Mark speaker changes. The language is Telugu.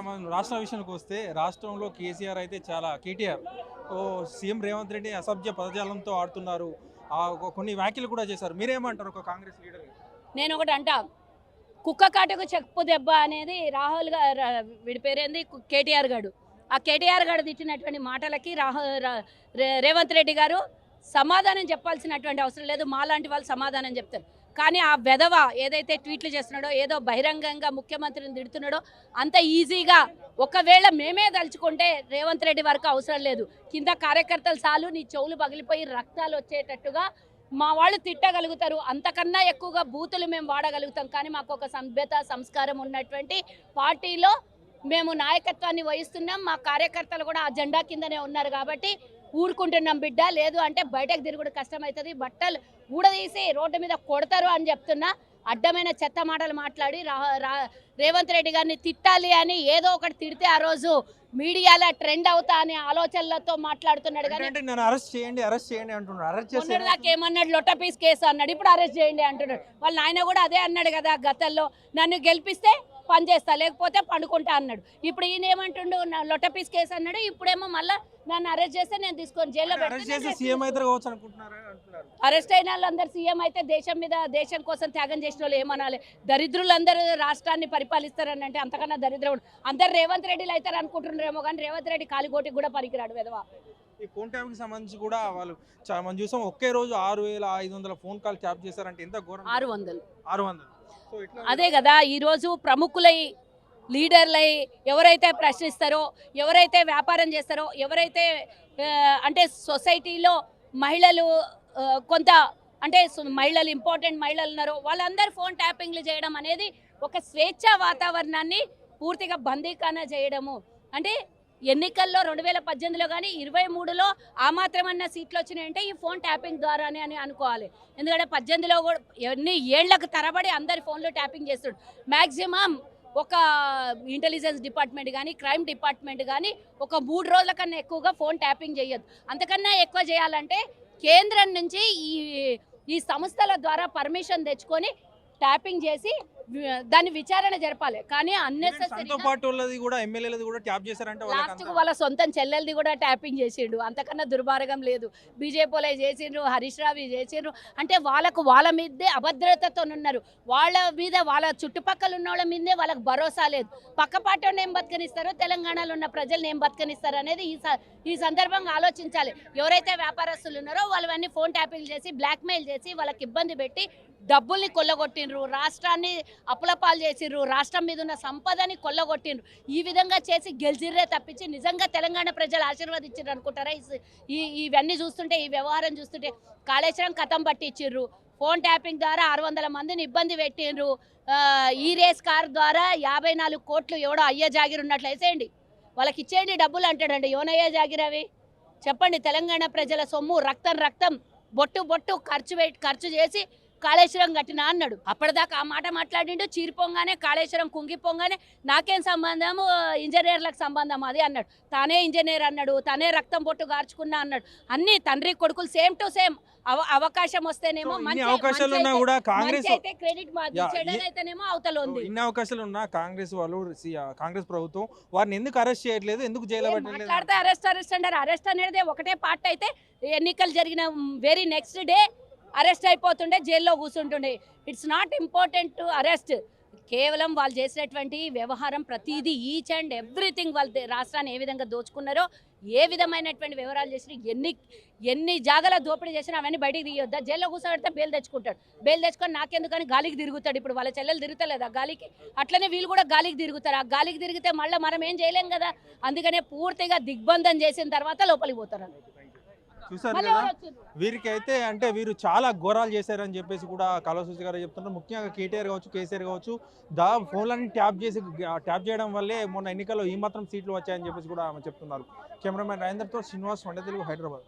Speaker 1: మనం రాష్ట్ర విషయానికి వస్తే రాష్ట్రంలో కేసీఆర్ అయితే చాలా కేటీఆర్. ఓ సీఎం రేవంత్ రెడ్డి అసభ్య పదజాలంతో ఆడుతున్నారు. కొన్ని వ్యాఖ్యలు కూడా చేశారు. మీరేమంటారు ఒక కాంగ్రెస్ లీడర్
Speaker 2: నేను ఒకటి అంటా. కుక్క కాటకు చెప్పు దెబ్బ అనేది రాహుల్గా వీడి పేరేంది? కేటీఆర్ గారు ఆ కేటీఆర్ గారు తిట్టినటువంటి మాటలకి రాహుల్ రేవంత్ రెడ్డి గారు సమాధానం చెప్పాల్సినటువంటి అవసరం లేదు. మాలాంటి వాళ్ళు సమాధానం చెప్తారు. కానీ ఆ వెధవ ఏదైతే ట్వీట్లు చేస్తున్నాడో ఏదో బహిరంగంగా ముఖ్యమంత్రిని తిడుతున్నాడో అంత ఈజీగా ఒకవేళ మేమే తలుచుకుంటే రేవంత్ రెడ్డి వరకు అవసరం లేదు. కింద కార్యకర్తలు చాలు నీ చెవులు పగిలిపోయి రక్తాలు వచ్చేటట్టుగా మా వాళ్ళు తిట్టగలుగుతారు. అంతకన్నా ఎక్కువగా బూతులు మేము వాడగలుగుతాం. కానీ మాకు ఒక సభ్యత సంస్కారం ఉన్నటువంటి పార్టీలో మేము నాయకత్వాన్ని వహిస్తున్నాం. మా కార్యకర్తలు కూడా ఆ జెండా కిందనే ఉన్నారు కాబట్టి ఊరుకుంటున్నాం బిడ్డ. లేదు అంటే బయటకు తిరుగుడు కష్టమవుతుంది బట్టలు ఊడదీసి రోడ్డు మీద కొడతారు అని చెప్తున్నా. అడ్డమైన చెత్త మాటలు మాట్లాడి రేవంత్ రెడ్డి గారిని తిట్టాలి అని ఏదో ఒకటి తిడితే ఆ రోజు మీడియాలో ట్రెండ్ అవుతా అనే ఆలోచనలతో మాట్లాడుతున్నాడు కానీ
Speaker 1: నన్ను అరెస్ట్ చేయండి అరెస్ట్ చేయండి అంటున్నారు అరెస్ట్ చేస్తే
Speaker 2: మొన్నటి దాకా ఏమన్నాడు? లొట్ట పీస్ కేసు అన్నాడు. ఇప్పుడు అరెస్ట్ చేయండి అంటున్నాడు. వాళ్ళ నాయన కూడా అదే అన్నాడు కదా గతంలో. నన్ను గెలిపిస్తే పని చేస్తా లేకపోతే పండుకుంటా అన్నాడు. ఇప్పుడు ఈయన ఏమంటుండు లొట్ట పీస్ కేసు అన్నాడు ఇప్పుడేమో మళ్ళీ నన్ను అరెస్ట్ చేస్తే నేను తీసుకొని జైల్లో
Speaker 1: అరెస్ట్
Speaker 2: అయిన వాళ్ళందరూ సీఎం అయితే దేశం మీద దేశం కోసం త్యాగం చేసిన వాళ్ళు ఏమనాలి? దరిద్రులందరూ రాష్ట్రాన్ని పరిపాలిస్తారని అంటే అంతకన్నా దరిద్రం. అందరు రేవంత్ రెడ్డిలు అవుతారు అనుకుంటున్నారేమో కానీ రేవంత్ రెడ్డి కాలిగోటికి కూడా పనికిరాడు విధవా.
Speaker 1: ఈ ఫోన్ ట్యాపింగ్ సంబంధించి కూడా వాళ్ళు మనం చూసాం ఒకే రోజు ఆరు వేల ఐదు వందల ఫోన్ కాల్ ట్యాప్ చేశారంటే ఎంత ఘోరం.
Speaker 2: ఆరు వందలు.
Speaker 1: ఆరు వందలు.
Speaker 2: అదే కదా ఈరోజు ప్రముఖులై లీడర్లై ఎవరైతే ప్రశ్నిస్తారో ఎవరైతే వ్యాపారం చేస్తారో ఎవరైతే అంటే సొసైటీలో మహిళలు కొంత అంటే మహిళలు ఇంపార్టెంట్ మహిళలు ఉన్నారో వాళ్ళందరూ ఫోన్ ట్యాపింగ్లు చేయడం అనేది ఒక స్వేచ్ఛ వాతావరణాన్ని పూర్తిగా బందీకాన చేయడము. అంటే ఎన్నికల్లో రెండు వేల పద్దెనిమిదిలో కానీ ఇరవై మూడులో ఆ మాత్రమన్న సీట్లు వచ్చినాయంటే ఈ ఫోన్ ట్యాపింగ్ ద్వారానే అని అనుకోవాలి. ఎందుకంటే పద్దెనిమిదిలో కూడా ఎన్ని ఏళ్ళకు తరబడి అందరి ఫోన్లో ట్యాపింగ్ చేస్తుడు. మ్యాక్సిమం ఒక ఇంటెలిజెన్స్ డిపార్ట్మెంట్ కానీ క్రైమ్ డిపార్ట్మెంట్ కానీ ఒక మూడు రోజుల కన్నా ఎక్కువగా ఫోన్ ట్యాపింగ్ చేయొద్దు. అంతకన్నా ఎక్కువ చేయాలంటే కేంద్రం నుంచి ఈ ఈ సంస్థల ద్వారా పర్మిషన్ తెచ్చుకొని ట్యాపింగ్ చేసి దాన్ని విచారణ జరపాలి. కానీ
Speaker 1: సంతో
Speaker 2: అన్నెసెసరీ
Speaker 1: పార్టీ వాళ్ళది కూడా ఎమ్మెల్యేలది కూడా ట్యాప్ చేశారంటే వాళ్ళకి
Speaker 2: లాస్ట్ వాళ్ళ సొంతం చెల్లెలది కూడా ట్యాపింగ్ చేసిండు. అంతకన్నా దుర్మార్గం లేదు. బీజేపీ వాళ్ళే చేసిండ్రు హరీష్ రావు చేసిండ్రు. అంటే వాళ్ళకు వాళ్ళ మీదే అభద్రతతో ఉన్నారు వాళ్ళ మీద వాళ్ళ చుట్టుపక్కల ఉన్న వాళ్ళ మీదే వాళ్ళకి భరోసా లేదు. పక్క పార్టీ ఏం బతకనిస్తారో తెలంగాణలో ఉన్న ప్రజల్ని ఏం బతకనిస్తారు అనేది ఈ ఈ సందర్భంగా ఆలోచించాలి. ఎవరైతే వ్యాపారస్తులు ఉన్నారో వాళ్ళవన్నీ ఫోన్ ట్యాపింగ్ చేసి బ్లాక్మెయిల్ చేసి వాళ్ళకి ఇబ్బంది పెట్టి డబ్బుల్ని కొల్లగొట్టిండ్రు రాష్ట్రాన్ని అప్పులపాలు చేసిండ్రు రాష్ట్రం మీద ఉన్న సంపదని కొల్లగొట్టిండ్రు. ఈ విధంగా చేసి గెలిచిర్రే తప్పించి నిజంగా తెలంగాణ ప్రజలు ఆశీర్వదించారు అనుకుంటారా? ఈ ఇవన్నీ చూస్తుంటే ఈ వ్యవహారం చూస్తుంటే కాళేశ్వరం కథం పట్టించిర్రు. ఫోన్ ట్యాపింగ్ ద్వారా ఆరు వందల మందిని ఇబ్బంది పెట్టిండ్రు. ఈ రేస్ కార్ ద్వారా యాభై నాలుగు కోట్లు ఎవడో అయ్యే జాగిరి ఉన్నట్లు వేసేయండి. వాళ్ళకి ఇచ్చేయండి డబ్బులు అంటాడండి. యోనయ్యే జాగిరి అవి? చెప్పండి తెలంగాణ ప్రజల సొమ్ము రక్తం రక్తం బొట్టు బొట్టు ఖర్చు పెట్టి ఖర్చు చేసి కాళేశ్వరం కట్టినా అన్నాడు. అప్పటిదాకా ఆ మాట మాట్లాడిండు చీరిపోగానే కాళేశ్వరం కుంగిపోగానే నాకేం సంబంధము? ఇంజనీర్లకు సంబంధం అది అన్నాడు. తానే ఇంజనీర్ అన్నాడు తనే రక్తం బొట్టు గార్చుకున్నా అన్నాడు. అన్ని తండ్రి కొడుకులు సేమ్ టు సేమ్. అవ అవకాశం వస్తేనేమో మంచి
Speaker 1: అవకాశాలు ఉన్నా కూడా కాంగ్రెస్
Speaker 2: అయితే క్రెడిట్ అయితేనేమో అవతల ఉంది.
Speaker 1: ఇన్ని అవకాశాలు ఉన్నా కాంగ్రెస్ వాళ్ళు కాంగ్రెస్ ప్రభుత్వం వారిని ఎందుకు అరెస్ట్ చేయట్లేదు ఎందుకు పెట్టలేదు
Speaker 2: మాట్లాడితే అరెస్ట్ అరెస్ట్ అంటారు. అరెస్ట్ అనేది ఒకటే పార్ట్ అయితే ఎన్నికలు జరిగిన వెరీ నెక్స్ట్ డే అరెస్ట్ అయిపోతుండే జైల్లో కూర్చుంటుండే it's not important to arrest కేవలం వాళ్ళు చేసినటువంటి వ్యవహారం ప్రతిదీ ఈచ్ అండ్ ఎవ్రీథింగ్ వాళ్ళు రాష్ట్రాన్ని ఏ విధంగా దోచుకున్నారో ఏ విధమైనటువంటి వివరాలు చేసినా ఎన్ని ఎన్ని జాగాల దోపిడీ చేసినా అవన్నీ బయటికి తీయొద్దా. జైల్లో కూర్చోబెడితే బెయిల్ తెచ్చుకుంటాడు. బెయిల్ తెచ్చుకొని నాకెందుకని గాలికి తిరుగుతాడు. ఇప్పుడు వాళ్ళ చెల్లెలు తిరుగుతలేదు ఆ గాలికి? అట్లనే వీళ్ళు కూడా గాలికి తిరుగుతారు. ఆ గాలికి తిరిగితే మళ్ళీ మనం ఏం చేయలేం కదా? అందుకనే పూర్తిగా దిగ్బంధం చేసిన తర్వాత లోపలికి పోతారు
Speaker 1: చూసారు కదా?
Speaker 2: ఎవరు వచ్చిండ్రు?
Speaker 1: వీరికి అయితే అంటే వీరు చాలా ఘోరాలు చేశారని చెప్పేసి కూడా కళాసూచి గారు చెప్తున్నారు. ముఖ్యంగా కేటీఆర్ కావచ్చు కేసీఆర్ కావచ్చు దా ఫోన్లన్నీ ట్యాప్ చేసి ట్యాప్ చేయడం వల్లే మొన్న ఎన్నికల్లో ఈ మాత్రం సీట్లు వచ్చాయని చెప్పేసి కూడా ఆమె చెప్తున్నారు. కెమెరామెన్ రాజేందర్తో శ్రీనివాస్ వండే తెలుగు హైదరాబాద్.